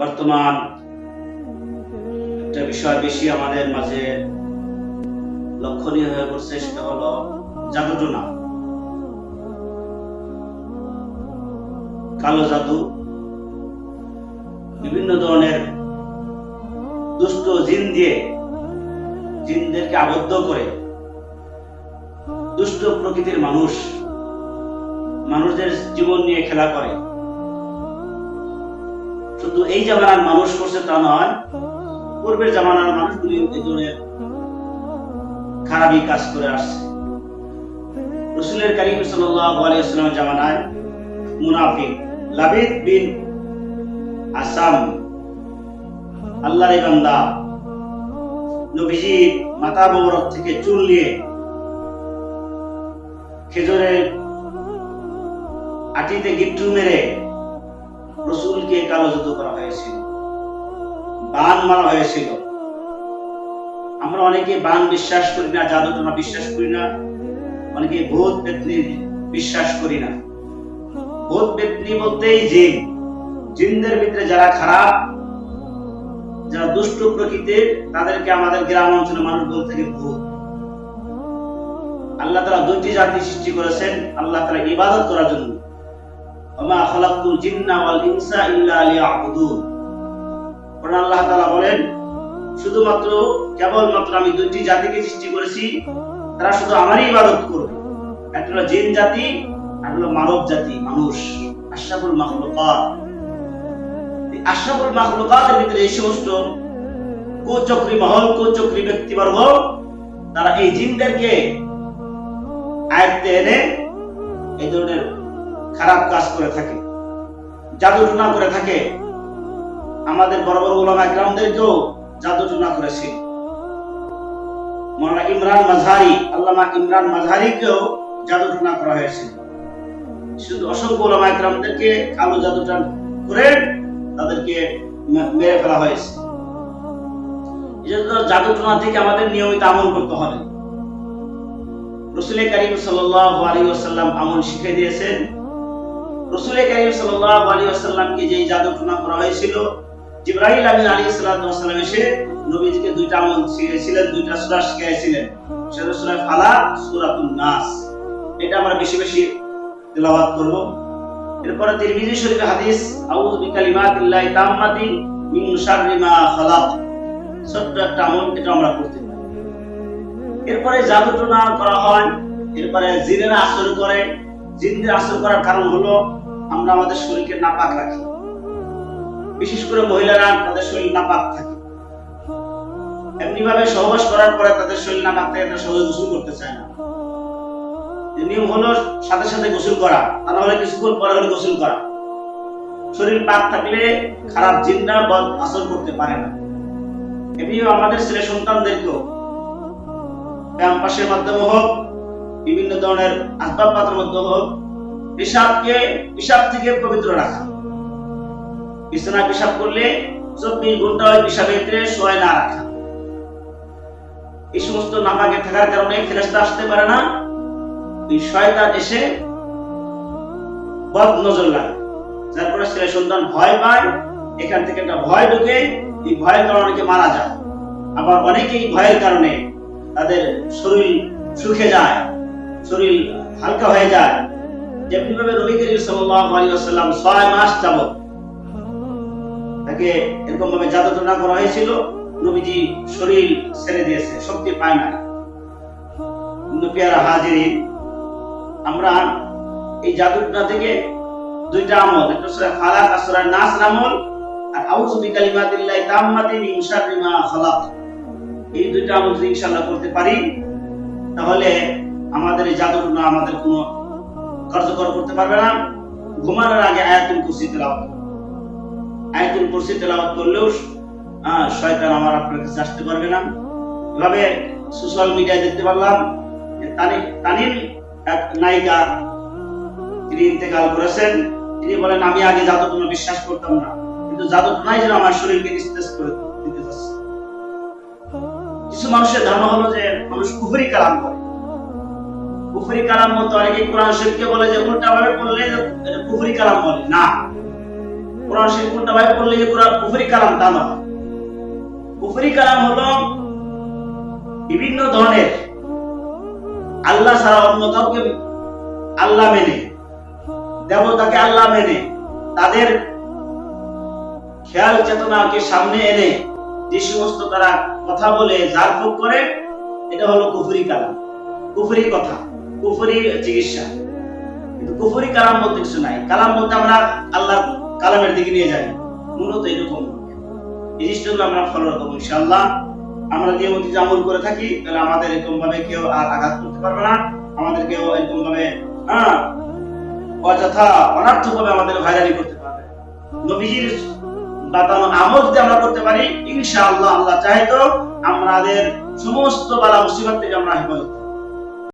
বর্তমান একটা বিষয় বেশি আমাদের মাঝে লক্ষণীয় হয়ে পড়ছে, সেটা হলো জাদুটোনা কালো জাদু, বিভিন্ন ধরনের দুষ্ট জিন দিয়ে জিনদেরকে আবদ্ধ করে দুষ্ট প্রকৃতির মানুষ, মানুষদের জীবন নিয়ে খেলা করে। শুধু এই জামানার মানুষ করছে তা নয়, পূর্বের জামানার মানুষগুলি এই ধরনের খারাপই কাজ করে আসছে। রসুলের কারিম সাল্লাল্লাহু আলাইহি জামানায় মুনাফিক লাবিদ বিন আসাম, আল্লাহর এই বান্দা নবীজি মাথা মোবারক থেকে চুল নিয়ে খেজুরের আটিতে গিট্টু মেরে রসুলকে কালো জাদু করা হয়েছিল। বান মারা হয়েছিল। আমরা অনেকে বান বিশ্বাস করি না, জাদু টোনা বিশ্বাস করি না। অনেকে ভূত পেতনি বিশ্বাস করি না। ভূত পেতনি বলতেই জিন জিনদের ভিতরে যারা খারাপ, যারা দুষ্ট প্রকৃতির, তাদেরকে আমাদের গ্রাম অঞ্চলের মানুষ বলে থাকে ভূত। আল্লাহ তারা দুইটি জাতি সৃষ্টি করেছেন, আল্লাহ তারা ইবাদত করার জন্য। ওমা খালাকুল জিন্না ওয়াল ইনসা ইল্লা লিয়াবুদুন। কোরআন আল্লাহ তাআলা বলেন, শুধুমাত্র কেবলমাত্র আমি দুইটি জাতিকে সৃষ্টি করেছি, তারা শুধু আমারই ইবাদত করবে। একটা হলো জিন জাতি, আর হলো মানব জাতি, মানুষ। আশরাফুল মাখলুকাত। এই মাখলুকাতের ভিতরে এই সমস্ত কুচক্রী মহল, কুচক্রী ব্যক্তিবর্গ, তারা এই জিনদেরকে আয়ত্তে এনে এই ধরনের খারাপ কাজ করে থাকে, জাদু টুনা করে থাকে। আমাদের বড় বড় ওলামা গ্রামদেরকেও জাদু টুনা করেছে। মৌলানা ইমরান মাঝারি আল্লামা ইমরান মাঝারিকেও জাদু টুনা করা হয়েছে। শুধু অসংখ্য ওলামা গ্রামদেরকে কালো জাদু টান করে তাদেরকে মেরে ফেলা হয়েছে। জাদু টুনা থেকে আমাদের নিয়মিত আমল করতে হবে। রসুল করিম আলাইহি ওয়াসাল্লাম আমল শিখিয়ে দিয়েছেন রসুল করিম সাল্লাল্লাহু আলাইহি ওয়াসাল্লামকে যেই জাদু টুনা করা হয়েছিল জিব্রাইল আমিন সালাতু ওয়াসাল্লাম এসে নবীজিকে দুইটা আমল শিখিয়েছিলেন, দুইটা সূরা শিখিয়েছিলেন। সেটা সূরাতুন নাস। এটা আমরা বেশি বেশি তেলাওয়াত করব। তিরমিজি হাদিস, আউযু বিকালিমাতিল্লাহি তাম্মাতি মিন শাররি মা খালাক। ছোট্ট একটা আমল এটা আমরা করতে পারি। এরপরে জাদু টোনা করা হয়, এরপরে জিনের আসর করে জিনদের আসর করার কারণ হলো আমরা আমাদের শরীরকে নাপাক রাখি। বিশেষ করে মহিলারা তাদের শরীর নাপাক থাকে। এমনি ভাবে সহবাস করার পরে তাদের শরীর নাপাক থাকে, তারা সহজে গোসল করতে চায় না। নিয়ম হলো সাথে সাথে গোসল করা তা হলে কিছুক্ষণ পরে হলে গোসল করা। শরীর পাক থাকলে খারাপ জিনরা বদ আসর করতে পারে না। এমনি আমাদের ছেলে সন্তানদেরকেও ক্যাম্পাসের মাধ্যমে হোক বিভিন্ন ধরনের আসবাবপত্রের মধ্যে হোক পেশাবকে, পেশাব থেকে পবিত্র রাখা। বিছানা পেশাব করলে চব্বিশ ঘণ্টা ওই পেশাবের শোয় না রাখা। এই সমস্ত নাপাকে থাকার কারণে ফেরেস্তা আসতে পারে না। এই শয়তান এসে বদ নজর লাগে। যার ফলে ছেলে সন্তান ভয় পায়, এখান থেকে একটা ভয় ঢুকে এই ভয়ের কারণে অনেকে মারা যায়। আবার অনেকেই ভয়ের কারণে তাদের শরীর শুকে যায়। শরীর হালকা হয়ে যায়। যেমনি ভাবে নবী করিম সাল্লাল্লাহু আলাইহি ওয়াসাল্লাম 6 মাস যাবত তাকে এরকম ভাবে জাদুটনা করা হয়েছিল, নবীজি শরীর ছেড়ে দিয়েছে, শক্তি পায় না। পেয়ারা আমরা এই জাদুটনা থেকে দুইটা আমল, একটা ফালাক নাস আমল, আর বিকালিমাতিল্লাহি তাম্মাতি মিন শাররি মা খালাক। এই দুইটা আমল যদি ইনশাআল্লাহ করতে পারি, তাহলে আমাদের এই জাদুটনা আমাদের কোনো কার্যকর করতে পারবে না। ঘুমানোর আগে আয়াতুল কুরসি তেলাওয়াত। আয়াতুল কুরসি তেলাওয়াত করলেও শয়তান আমার আপনার কাছে আসতে পারবে না। এভাবে সোশ্যাল মিডিয়ায় দেখতে পারলাম তানিম এক নায়িকা তিনি ইন্তেকাল করেছেন। তিনি বলেন, আমি আগে জাদুটনা বিশ্বাস করতাম না। কিন্তু জাদুটনাই যেন আমার শরীরকে নিস্তেজ করে দিতে যাচ্ছে। কিছু মানুষের ধারণা হলো যে মানুষ কুফরি কালাম করে। কুফরি কালাম বলতে অনেকে কোরআন শরীফকে বলে যে উল্টা ভাবে পড়লে কুফরি কালাম বলে। না। কোরআন শরীফ উল্টা ভাবে পড়লে যে কোরআন কুফরি কালাম, তা নয়। কুফরি কালাম হলো বিভিন্ন ধরনের আল্লাহ ছাড়া অন্য কাউকে আল্লাহ মেনে, দেবতাকে আল্লাহ মেনে, তাদের খেয়াল চেতনাকে সামনে এনে যে সমস্ত তারা কথা বলে ভোগ করে, এটা হলো কুফরি কালাম। কুফরি কথা। চিকিৎসা। কিন্তু কুফরি কালাম বলতে কিছু নাই। কালাম বলতে আমরা আল্লাহ কালামের দিকে নিয়ে যাই। মূলত এরকম। জিনিসটা আমরা ফলো আমরা আমল করে থাকি, তাহলে আমাদের এরকম ভাবে কেউ আর আঘাত করতে পারবে না। আমাদের কেউ এরকম ভাবে হ্যাঁ অযথা অনার্থক ভাবে আমাদের ভাইরালি করতে পারবে নবীজির বাতানো আমল যদি আমরা করতে পারি, ইনশাআল্লাহ আল্লাহ চাহে তো আমাদের সমস্ত বালা মুসিবত থেকে আমরা হেফাজত